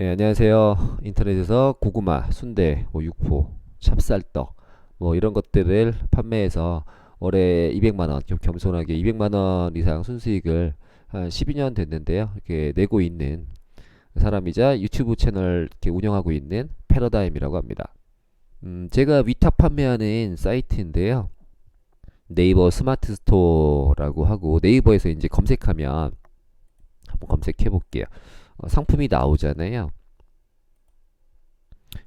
예, 안녕하세요. 인터넷에서 고구마, 순대, 뭐 육포, 찹쌀떡 뭐 이런 것들을 판매해서 월에 200만 원, 좀 겸손하게 200만 원 이상 순수익을 한 12년 됐는데요. 이렇게 내고 있는 사람이자 유튜브 채널 이렇게 운영하고 있는 패러다임이라고 합니다. 음, 제가 위탁 판매하는 사이트인데요. 네이버 스마트 스토어라고 하고 네이버에서 이제 검색하면 한번 검색해 볼게요. 어, 상품이 나오잖아요.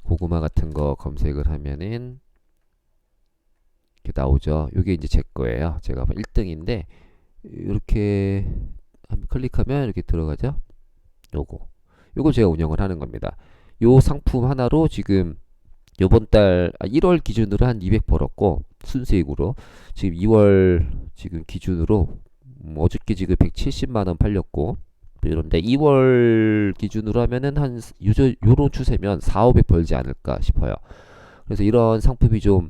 고구마 같은 거 검색을 하면은 이렇게 나오죠. 이게 이제 제 거예요. 제가 1등인데 이렇게 클릭하면 이렇게 들어가죠. 요거. 요거 제가 운영을 하는 겁니다. 요 상품 하나로 지금 요번 달 아, 1월 기준으로 한 200 벌었고 순수익으로 지금 2월 지금 기준으로 음, 어저께 지금 170만 원 팔렸고 이런데 2월 기준으로 하면은 한 요저 요런 추세면 4, 500 벌지 않을까 싶어요. 그래서 이런 상품이 좀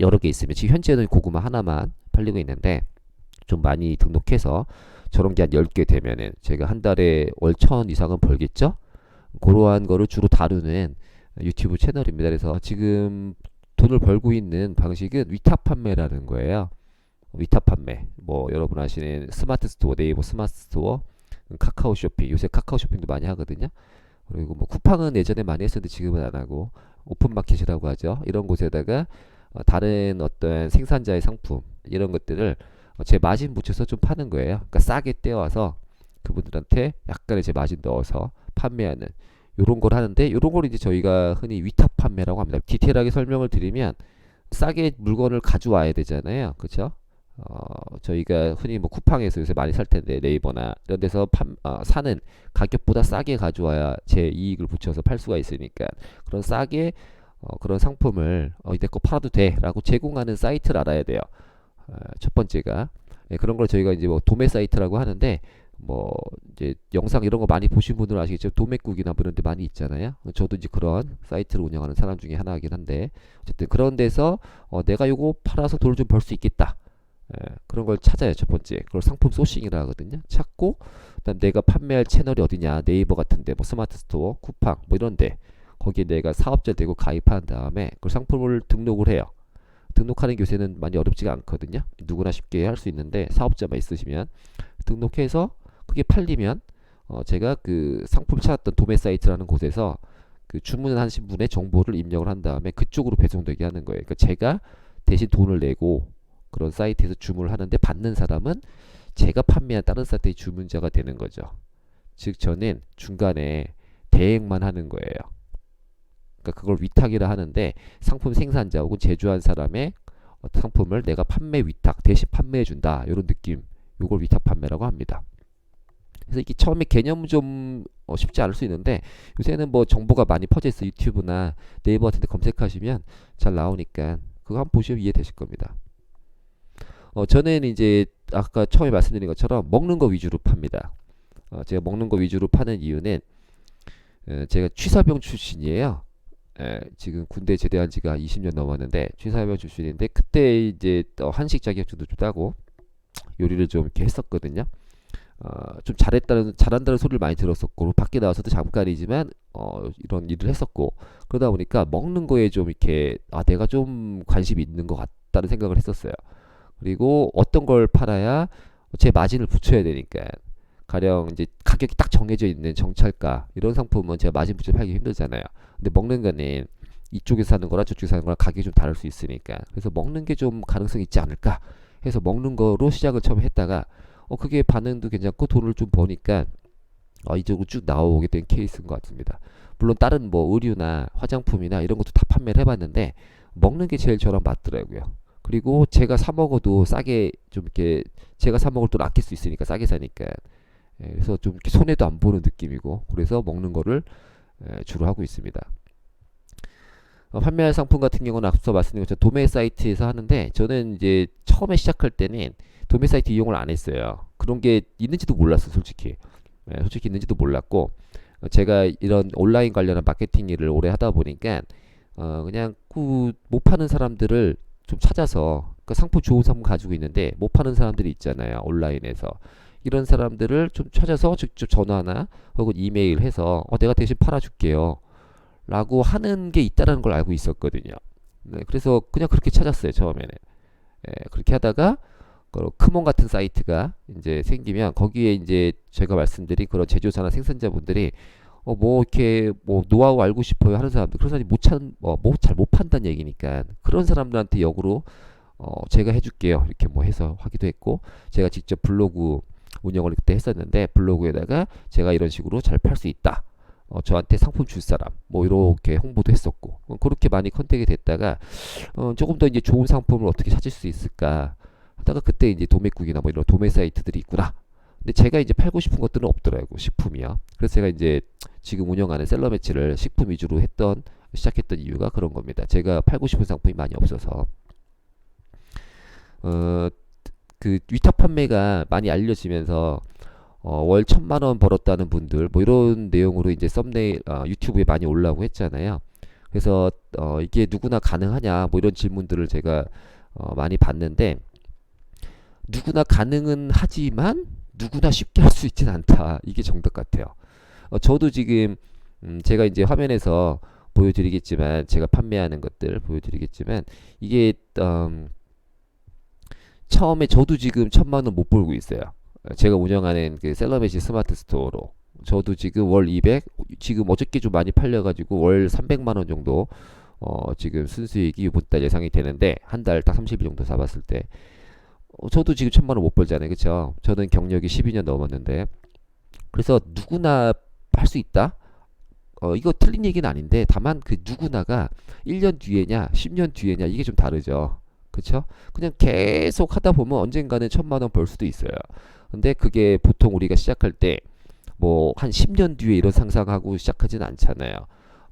여러 개 있으면 지금 현재는 고구마 하나만 팔리고 있는데 좀 많이 등록해서 저런 게 한 10개 되면은 제가 한 달에 월 천 이상은 벌겠죠? 그러한 거를 주로 다루는 유튜브 채널입니다. 그래서 지금 돈을 벌고 있는 방식은 위탁 판매라는 거예요. 위탁 판매. 뭐 여러분 아시는 스마트 스토어, 네이버 스마트 스토어, 카카오 쇼핑. 요새 카카오 쇼핑도 많이 하거든요. 그리고 뭐 쿠팡은 예전에 많이 했었는데 지금은 안 하고 오픈 마켓이라고 하죠. 이런 곳에다가 어, 다른 어떤 생산자의 상품 이런 것들을 어, 제 마진 붙여서 좀 파는 거예요. 그러니까 싸게 떼와서 그분들한테 약간의 제 마진 넣어서 판매하는 요런 걸 하는데 요런 걸 이제 저희가 흔히 위탁 판매라고 합니다. 디테일하게 설명을 드리면 싸게 물건을 가져와야 되잖아요. 그렇죠? 어, 저희가 흔히 뭐 쿠팡에서 요새 많이 살 텐데 네이버나 이런 데서 판, 어, 사는 가격보다 싸게 가져와야 제 이익을 붙여서 팔 수가 있으니까 그런 싸게 어, 그런 상품을 어, 이때 거 팔아도 돼라고 제공하는 사이트를 알아야 돼요. 어, 첫 번째가. 예, 그런 걸 저희가 이제 뭐 도매 사이트라고 하는데 뭐 이제 영상 이런 거 많이 보신 분들은 아시겠죠 도매국이나 뭐 이런 데 많이 있잖아요. 저도 이제 그런 사이트를 운영하는 사람 중에 하나이긴 한데 어쨌든 그런 데서 어, 내가 요거 팔아서 돈을 좀 벌 수 있겠다 예, 그런 걸 찾아요 첫 번째. 그걸 상품 소싱이라 하거든요. 찾고 그다음 내가 판매할 채널이 어디냐 네이버 같은데 뭐 스마트 스토어 쿠팡 뭐 이런데 거기에 내가 사업자 되고 가입한 다음에 그 상품을 등록을 해요. 등록하는 게 요새는 많이 어렵지가 않거든요. 누구나 쉽게 할 수 있는데 사업자만 있으시면. 등록해서 그게 팔리면 어 제가 그 상품 찾았던 도매 사이트라는 곳에서 그 주문하신 분의 정보를 입력을 한 다음에 그쪽으로 배송되게 하는 거예요. 그러니까 제가 대신 돈을 내고 그런 사이트에서 주문을 하는데 받는 사람은 제가 판매한 다른 사이트의 주문자가 되는 거죠. 즉 저는 중간에 대행만 하는 거예요. 그러니까 그걸 위탁이라 하는데 상품 생산자 혹은 제조한 사람의 어떤 상품을 내가 판매 위탁 대신 판매해 준다. 이런 느낌. 요걸 위탁 판매라고 합니다. 그래서 이게 처음에 개념 좀 어, 쉽지 않을 수 있는데 요새는 뭐 정보가 많이 퍼져 있어 유튜브나 네이버 같은 데 검색하시면 잘 나오니까 그거 한번 보시면 이해되실 겁니다. 어, 저는 이제 아까 처음에 말씀드린 것처럼 먹는 거 위주로 팝니다. 어, 제가 먹는 거 위주로 파는 이유는 어, 제가 취사병 출신이에요. 에, 지금 군대 제대한 지가 20년 넘었는데 취사병 출신인데 그때 이제 어, 한식 자격증도 좀 따고 요리를 좀 이렇게 했었거든요. 어, 좀 잘했다는 잘한다는 소리를 많이 들었었고 밖에 나와서도 잠깐이지만 어, 이런 일을 했었고 그러다 보니까 먹는 거에 좀 이렇게 아 내가 좀 관심이 있는 것 같다는 생각을 했었어요. 그리고 어떤 걸 팔아야 제 마진을 붙여야 되니까 가령 이제 가격이 딱 정해져 있는 정찰가 이런 상품은 제가 마진 붙여 팔기 힘들잖아요. 근데 먹는 거는 이쪽에서 사는 거랑 저쪽에서 사는 거랑 가격이 좀 다를 수 있으니까 그래서 먹는 게 좀 가능성이 있지 않을까 해서 먹는 거로 시작을 처음 했다가 어 그게 반응도 괜찮고 돈을 좀 버니까 어, 이쪽으로 쭉 나오게 된 케이스인 것 같습니다. 물론 다른 뭐 의류나 화장품이나 이런 것도 다 판매를 해봤는데 먹는 게 제일 저랑 맞더라고요. 그리고 제가 사 먹어도 싸게 좀 이렇게 제가 사 먹을 돈 아낄 수 있으니까 싸게 사니까 예, 그래서 좀 손해도 안 보는 느낌이고 그래서 먹는 거를 예, 주로 하고 있습니다. 어, 판매할 상품 같은 경우는 앞서 말씀드린 것처럼 도매 사이트에서 하는데 저는 이제 처음에 시작할 때는 도매 사이트 이용을 안 했어요. 그런 게 있는지도 몰랐어, 솔직히. 예, 솔직히 있는지도 몰랐고 어, 제가 이런 온라인 관련한 마케팅 일을 오래 하다 보니까 어, 그냥 그 못 파는 사람들을 좀 찾아서 그 상품 좋은 상품 가지고 있는데 못 파는 사람들이 있잖아요, 온라인에서. 이런 사람들을 좀 찾아서 직접 전화나 혹은 이메일 해서 어, 내가 대신 팔아줄게요. 라고 하는 게 있다라는 걸 알고 있었거든요. 네, 그래서 그냥 그렇게 찾았어요, 처음에는. 예, 그렇게 하다가 그 크몬 같은 사이트가 이제 생기면 거기에 이제 제가 말씀드린 그런 제조사나 생산자분들이 어 뭐 이렇게 뭐 노하우 알고 싶어요 하는 사람들 그런 사람이 못찾뭐잘 못 판다는 얘기니까 그런 사람들한테 역으로 어 제가 해줄게요. 이렇게 뭐 해서 하기도 했고 제가 직접 블로그 운영을 그때 했었는데 블로그에다가 제가 이런 식으로 잘 팔 수 있다. 어, 저한테 상품 줄 사람. 뭐 이렇게 홍보도 했었고 어, 그렇게 많이 컨택이 됐다가 어, 조금 더 이제 좋은 상품을 어떻게 찾을 수 있을까 하다가 그때 이제 도매국이나 뭐 이런 도매 사이트들이 있구나 근데 제가 이제 팔고 싶은 것들은 없더라고 식품이요 그래서 제가 이제 지금 운영하는 셀러 매치를 식품 위주로 했던 시작했던 이유가 그런 겁니다. 제가 팔고 싶은 상품이 많이 없어서. 어, 그 위탁 판매가 많이 알려지면서 어, 월 천만 원 벌었다는 분들 뭐 이런 내용으로 이제 썸네일 어, 유튜브에 많이 올라오고 했잖아요. 그래서 어, 이게 누구나 가능하냐 뭐 이런 질문들을 제가 어, 많이 받는데 누구나 가능은 하지만 누구나 쉽게 할 수 있진 않다. 이게 정답 같아요. 어, 저도 지금 음, 제가 이제 화면에서 보여드리겠지만 제가 판매하는 것들 보여드리겠지만 이게 음, 처음에 저도 지금 천만 원 못 벌고 있어요. 어, 제가 운영하는 그 셀러메시 스마트 스토어로 저도 지금 월 200, 지금 어저께 좀 많이 팔려가지고 월 300만 원 정도 어 지금 순수익이 이번 달 예상이 되는데 한 달 딱 30일 정도 잡았을 때 어, 저도 지금 천만 원 못 벌잖아요, 그렇죠? 저는 경력이 12년 넘었는데 그래서 누구나 할 수 있다. 어 이거 틀린 얘기는 아닌데 다만 그 누구나가 1년 뒤에냐, 10년 뒤에냐 이게 좀 다르죠. 그쵸? 그냥 계속 하다 보면 언젠가는 천만 원 벌 수도 있어요. 근데 그게 보통 우리가 시작할 때 뭐 한 10년 뒤에 이런 상상하고 시작하진 않잖아요.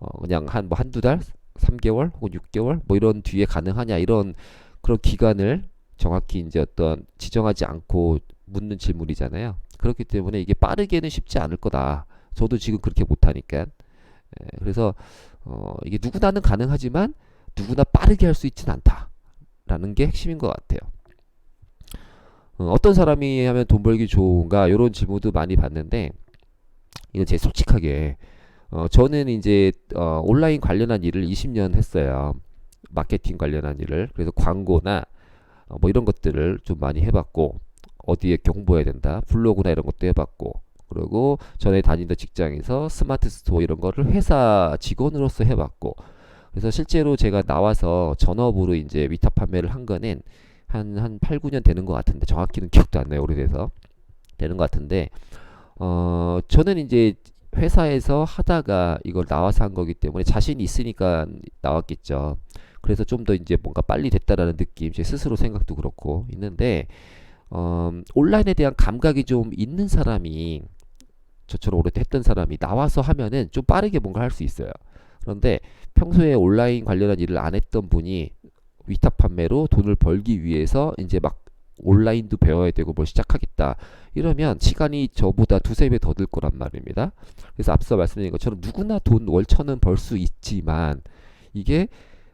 어 그냥 한 뭐 한두 달, 3개월 혹은 6개월 뭐 이런 뒤에 가능하냐 이런 그런 기간을 정확히 이제 어떤 지정하지 않고 묻는 질문이잖아요. 그렇기 때문에 이게 빠르게는 쉽지 않을 거다. 저도 지금 그렇게 못하니까. 예, 그래서 어 이게 누구나는 가능하지만 누구나 빠르게 할 수 있진 않다. 라는 게 핵심인 것 같아요. 어, 떤 사람이 하면 돈 벌기 좋은가 이런 질문도 많이 받는데 이건 제 솔직하게 어, 저는 이제 어, 온라인 관련한 일을 20년 했어요. 마케팅 관련한 일을 그래서 광고나 어, 뭐 이런 것들을 좀 많이 해봤고 어디에 경보해야 된다 블로그나 이런 것도 해봤고 그리고 전에 다니던 직장에서 스마트 스토어 이런 거를 회사 직원으로서 해봤고 그래서 실제로 제가 나와서 전업으로 이제 위탁 판매를 한 거는 한, 한 8, 9년 되는 것 같은데, 정확히는 기억도 안 나요, 오래돼서. 되는 것 같은데, 어, 저는 이제 회사에서 하다가 이걸 나와서 한 거기 때문에 자신이 있으니까 나왔겠죠. 그래서 좀 더 이제 뭔가 빨리 됐다라는 느낌, 제 스스로 생각도 그렇고 있는데, 어, 온라인에 대한 감각이 좀 있는 사람이, 저처럼 오래 했던 사람이 나와서 하면은 좀 빠르게 뭔가 할 수 있어요. 그런데 평소에 온라인 관련한 일을 안 했던 분이 위탁 판매로 돈을 벌기 위해서 이제 막 온라인도 배워야 되고 뭘 시작하겠다. 이러면 시간이 저보다 두세 배 더 들 거란 말입니다. 그래서 앞서 말씀드린 것처럼 누구나 돈 월천은 벌 수 있지만 이게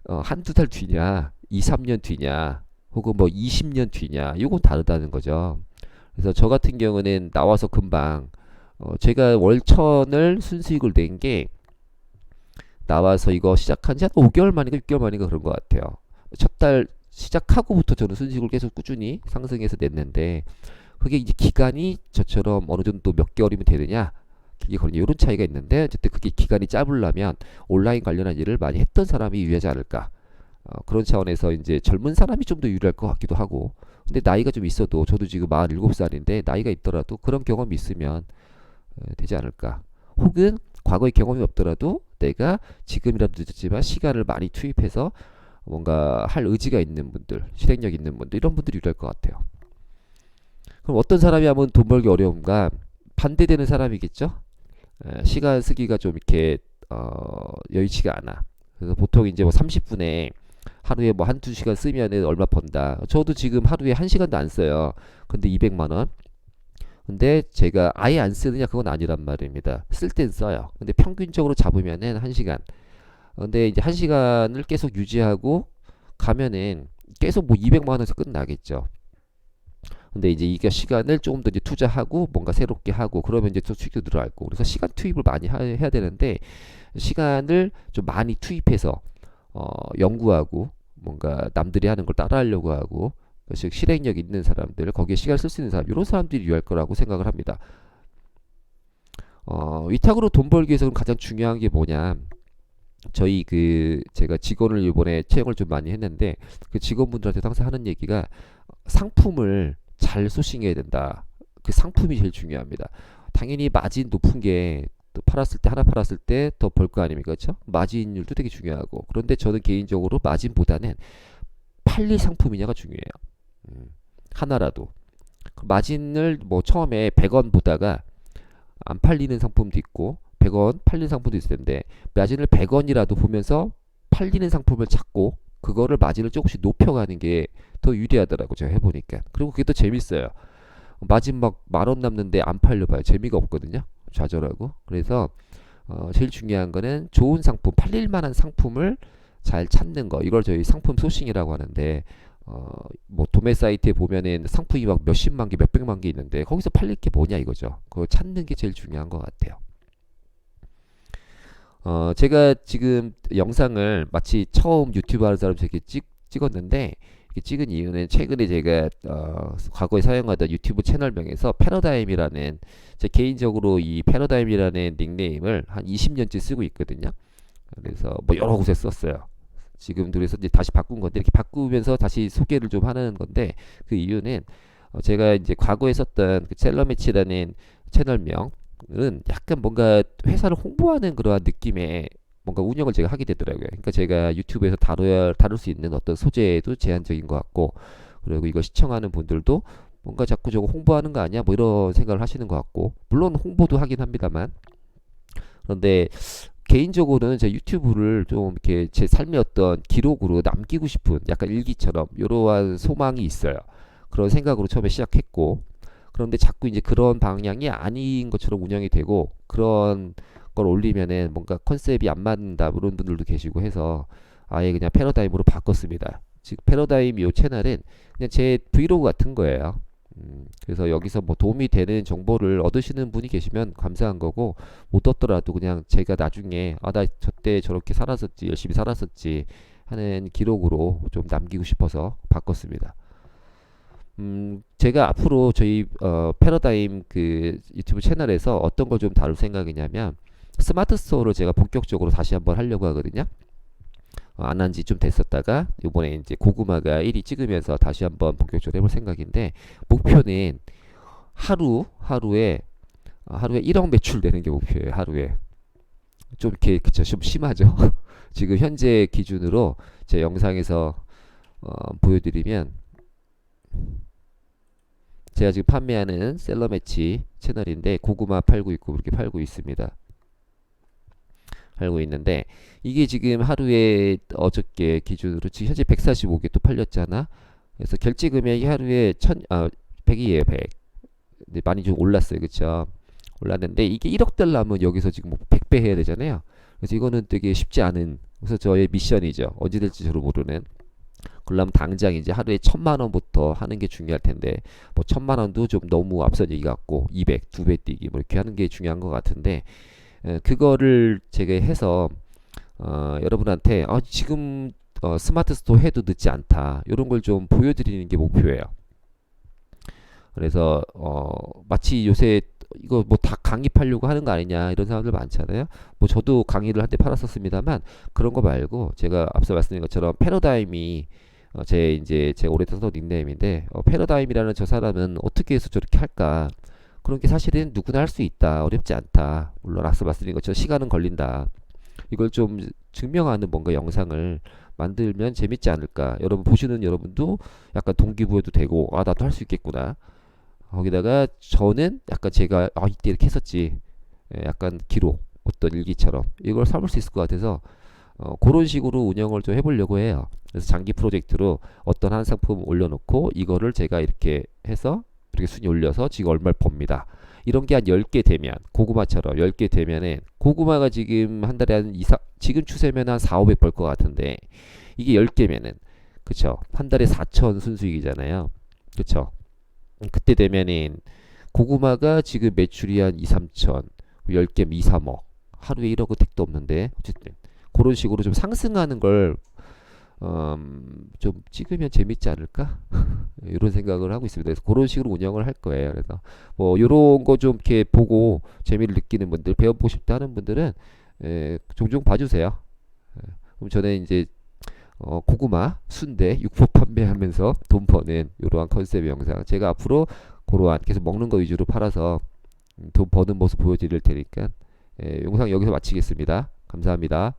어, 한두 달 뒤냐, 2, 3년 뒤냐, 혹은 뭐 20년 뒤냐, 이건 다르다는 거죠. 그래서 저 같은 경우는 나와서 금방 어, 제가 월천을 순수익을 낸 게 나와서 이거 시작한 지 한 5개월 만인가 6개월 만인가 그런 것 같아요. 첫 달 시작하고부터 저는 순식을 계속 꾸준히 상승해서 냈는데 그게 이제 기간이 저처럼 어느 정도 몇 개월이면 되느냐 이게 그런 이런 차이가 있는데 어쨌든 그게 기간이 짧으려면 온라인 관련한 일을 많이 했던 사람이 유리하지 않을까 어, 그런 차원에서 이제 젊은 사람이 좀 더 유리할 것 같기도 하고 근데 나이가 좀 있어도 저도 지금 47살인데 나이가 있더라도 그런 경험이 있으면 어, 되지 않을까 혹은 과거의 경험이 없더라도 내가 지금이라도 늦었지만 시간을 많이 투입해서 뭔가 할 의지가 있는 분들, 실행력 있는 분들 이런 분들이 유리할 것 같아요. 그럼 어떤 사람이 하면 돈 벌기 어려운가? 반대되는 사람이겠죠. 에, 시간 쓰기가 좀 이렇게 어, 여의치가 않아. 그래서 보통 이제 뭐 30분에 하루에 뭐 한두 시간 쓰면 얼마 번다. 저도 지금 하루에 한 시간도 안 써요. 근데 200만 원. 근데 제가 아예 안 쓰느냐 그건 아니란 말입니다. 쓸 땐 써요. 근데 평균적으로 잡으면은 한 시간 근데 이제 한 시간을 계속 유지하고 가면은 계속 뭐 200만 원에서 끝나겠죠. 근데 이제 이게 시간을 조금 더 이제 투자하고 뭔가 새롭게 하고 그러면 이제 또 수익도 늘어날 거고 그래서 시간 투입을 많이 하, 해야 되는데 시간을 좀 많이 투입해서 어, 연구하고 뭔가 남들이 하는 걸 따라하려고 하고 즉 실행력 있는 사람들 거기에 시간을 쓸 수 있는 사람 이런 사람들이 유할 거라고 생각을 합니다. 어, 위탁으로 돈 벌기 위해서 가장 중요한 게 뭐냐? 저희 그 제가 직원을 이번에 채용을 좀 많이 했는데 그 직원분들한테 항상 하는 얘기가 상품을 잘 소싱해야 된다. 그 상품이 제일 중요합니다. 당연히 마진 높은 게 또 팔았을 때 하나 팔았을 때 더 벌 거 아닙니까? 그렇죠? 마진율도 되게 중요하고 그런데 저는 개인적으로 마진보다는 팔릴 상품이냐가 중요해요. 음, 하나라도 그 마진을 뭐 처음에 100원 보다가 안 팔리는 상품도 있고 100원 팔리는 상품도 있을 텐데 마진을 100원이라도 보면서 팔리는 상품을 찾고 그거를 마진을 조금씩 높여가는 게 더 유리하더라고 제가 해보니까. 그리고 그게 더 재밌어요. 마진 막만 원 남는데 안 팔려봐요. 재미가 없거든요 좌절하고. 그래서 어, 제일 중요한 거는 좋은 상품 팔릴 만한 상품을 잘 찾는 거. 이걸 저희 상품 소싱이라고 하는데 어, 뭐 도매 사이트에 보면은 상품이 막 몇십만 개, 몇백만 개 있는데 거기서 팔릴 게 뭐냐 이거죠. 그거 찾는 게 제일 중요한 것 같아요. 어, 제가 지금 영상을 마치 처음 유튜브 하는 사람처럼 이렇게 찍, 찍었는데 찍은 이유는 최근에 제가 어, 과거에 사용하던 유튜브 채널명에서 패러다임이라는 제 개인적으로 이 패러다임이라는 닉네임을 한 20년째 쓰고 있거든요. 그래서 뭐 여러 곳에 썼어요. 지금 그래서 이제 다시 바꾼 건데 이렇게 바꾸면서 다시 소개를 좀 하는 건데 그 이유는 어, 제가 이제 과거에 썼던 그 셀러매치라는 채널명은 약간 뭔가 회사를 홍보하는 그러한 느낌의 뭔가 운영을 제가 하게 되더라고요. 그러니까 제가 유튜브에서 다뤄야 다룰 수 있는 어떤 소재도 제한적인 것 같고 그리고 이거 시청하는 분들도 뭔가 자꾸 저거 홍보하는 거 아니야? 뭐 이런 생각을 하시는 것 같고 물론 홍보도 하긴 합니다만 그런데 개인적으로는 제 유튜브를 좀 이렇게 제 삶의 어떤 기록으로 남기고 싶은 약간 일기처럼 이러한 소망이 있어요. 그런 생각으로 처음에 시작했고 그런데 자꾸 이제 그런 방향이 아닌 것처럼 운영이 되고 그런 걸 올리면은 뭔가 컨셉이 안 맞는다 그런 분들도 계시고 해서 아예 그냥 패러다임으로 바꿨습니다. 즉 패러다임 이 채널은 그냥 제 브이로그 같은 거예요. 음, 그래서 여기서 뭐 도움이 되는 정보를 얻으시는 분이 계시면 감사한 거고 못 얻더라도 그냥 제가 나중에 아 나 저때 저렇게 살았었지 열심히 살았었지 하는 기록으로 좀 남기고 싶어서 바꿨습니다. 음, 제가 앞으로 저희 어, 패러다임 그 유튜브 채널에서 어떤 걸 좀 다룰 생각이냐면 스마트 스토어를 제가 본격적으로 다시 한번 하려고 하거든요. 어, 안한 지 좀 됐었다가 이번에 이제 고구마가 1위 찍으면서 다시 한번 본격적으로 해볼 생각인데 목표는 하루 하루에 어, 하루에 1억 매출 되는 게 목표예요. 하루에 좀 이렇게 그쵸 좀 심하죠. 지금 현재 기준으로 제 영상에서 어, 보여드리면 제가 지금 판매하는 셀러 매치 채널인데 고구마 팔고 있고 그렇게 팔고 있습니다. 팔고 있는데 이게 지금 하루에 어저께 기준으로 지금 현재 145개 또 팔렸잖아. 그래서 결제 금액이 하루에 천, 아, 100이에요, 100. 근데 많이 좀 올랐어요, 그쵸? 올랐는데 이게 1억 달러면 여기서 지금 뭐 100배 해야 되잖아요. 그래서 이거는 되게 쉽지 않은 그래서 저의 미션이죠. 언제 될지 저도 모르는. 그러려면 당장 이제 하루에 천만 원부터 하는 게 중요할 텐데 뭐 천만 원도 좀 너무 앞선 얘기 같고 200, 두 배 뛰기 뭐 이렇게 하는 게 중요한 것 같은데 에, 그거를 제가 해서 어, 여러분한테 아, 지금 어, 스마트 스토어 해도 늦지 않다 이런 걸 좀 보여드리는 게 목표예요. 그래서 어, 마치 요새 이거 뭐 다 강의하려고 하는 거 아니냐 이런 사람들 많잖아요. 뭐 저도 강의를 한때 팔았었습니다만 그런 거 말고 제가 앞서 말씀드린 것처럼 패러다임이 어, 제 이제 제 오래된 서 닉네임인데 어, 패러다임이라는 저 사람은 어떻게 해서 저렇게 할까? 그런 게 사실은 누구나 할 수 있다. 어렵지 않다. 물론 앞서 말씀드린 것처럼 시간은 걸린다. 이걸 좀 증명하는 뭔가 영상을 만들면 재밌지 않을까. 여러분 보시는 여러분도 약간 동기부여도 되고 아 나도 할 수 있겠구나. 거기다가 저는 약간 제가 아 이때 이렇게 했었지. 예, 약간 기록 어떤 일기처럼 이걸 삼을 수 있을 것 같아서 어, 그런 식으로 운영을 좀 해보려고 해요. 그래서 장기 프로젝트로 어떤 한 상품 올려놓고 이거를 제가 이렇게 해서 이렇게 순위 올려서 지금 얼마를 법니다. 이런 게 한 10개 되면 고구마처럼 10개 되면은 고구마가 지금 한 달에 한 2, 4, 지금 추세면 한 4, 500 벌 것 같은데 이게 10개면은 그쵸 한 달에 4천 순수익이잖아요. 그쵸 그때 되면은 고구마가 지금 매출이 한 2, 3천, 10개면 2, 3억. 하루에 1억은 택도 없는데 어쨌든 그런 식으로 좀 상승하는 걸 음, 좀 찍으면 재밌지 않을까? 이런 생각을 하고 있습니다. 그래서 그런 식으로 운영을 할 거예요. 그래서 뭐 이런 거 좀 이렇게 보고 재미를 느끼는 분들, 배워보고 싶다 하는 분들은 에, 종종 봐주세요. 예, 그럼 저는 이제 어, 고구마, 순대, 육포 판매하면서 돈 버는 이러한 컨셉의 영상 제가 앞으로 그러한 계속 먹는 거 위주로 팔아서 음, 돈 버는 모습 보여드릴 테니까 예, 영상 여기서 마치겠습니다. 감사합니다.